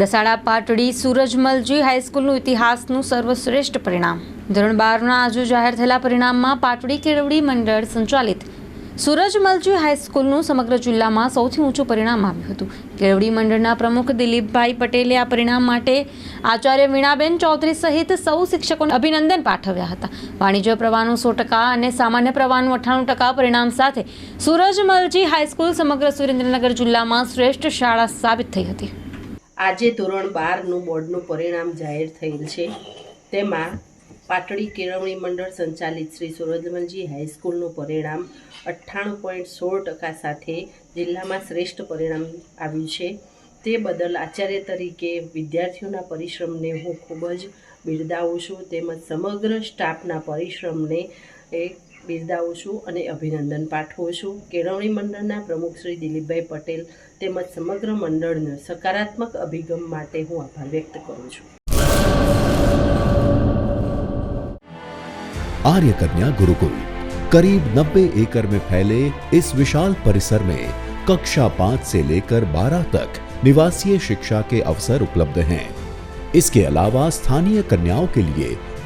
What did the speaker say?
દસાડા પાટડી સુરજમલજી હાઈસ્કૂલનું ઇતિહાસનું સર્વશ્રેષ્ઠ પરિણામ ધોરણ બારના આજે જાહેર થયેલા પરિણામમાં પાટડી કેળવડી મંડળ સંચાલિત સુરજમલજી હાઈસ્કૂલનું સમગ્ર જિલ્લામાં સૌથી ઊંચું પરિણામ આવ્યું હતું કેળવણી મંડળના પ્રમુખ દિલીપભાઈ પટેલે આ પરિણામ માટે આચાર્ય વીણાબેન ચૌધરી સહિત સૌ શિક્ષકોને અભિનંદન પાઠવ્યા હતા વાણિજ્ય પ્રવાહનું સો ટકા અને સામાન્ય પ્રવાહનું અઠાણું ટકા પરિણામ સાથે સુરજમલજી હાઈસ્કૂલ સમગ્ર સુરેન્દ્રનગર જિલ્લામાં શ્રેષ્ઠ શાળા સાબિત થઈ હતી આજે ધોરણ બારનું બોર્ડનું પરિણામ જાહેર થયેલ છે તેમાં પાટડી કેળવણી મંડળ સંચાલિત શ્રી સૂરજમલજી હાઈસ્કૂલનું પરિણામ અઠ્ઠાણું પોઈન્ટ સોળ ટકા સાથે જિલ્લામાં શ્રેષ્ઠ પરિણામ આવ્યું છે તે બદલ આચાર્ય તરીકે વિદ્યાર્થીઓના પરિશ્રમને હું ખૂબ જ બિરદાવું છું તેમજ સમગ્ર સ્ટાફના પરિશ્રમને એક देता हूं और अभिनंदन पाठो हूं केरवणी मंडलना प्रमुख श्री दिलीप भाई पटेल તેમજ સમગ્ર મંડળને સકારાત્મક અભિગમ માટે હું આભાર વ્યક્ત કરું છું આર્ય કન્યા ગુરુકુળ करीब 90 એકર મે ફૈલે ਇਸ વિશાલ પરિસર મે કક્ષા 5 સે લેકર 12 તક નિવાસીય શિક્ષા કે અવસર ઉપલબ્ધ હે ઇસકે અલાવા સ્થાનિયા કન્યાઓ કે લિયે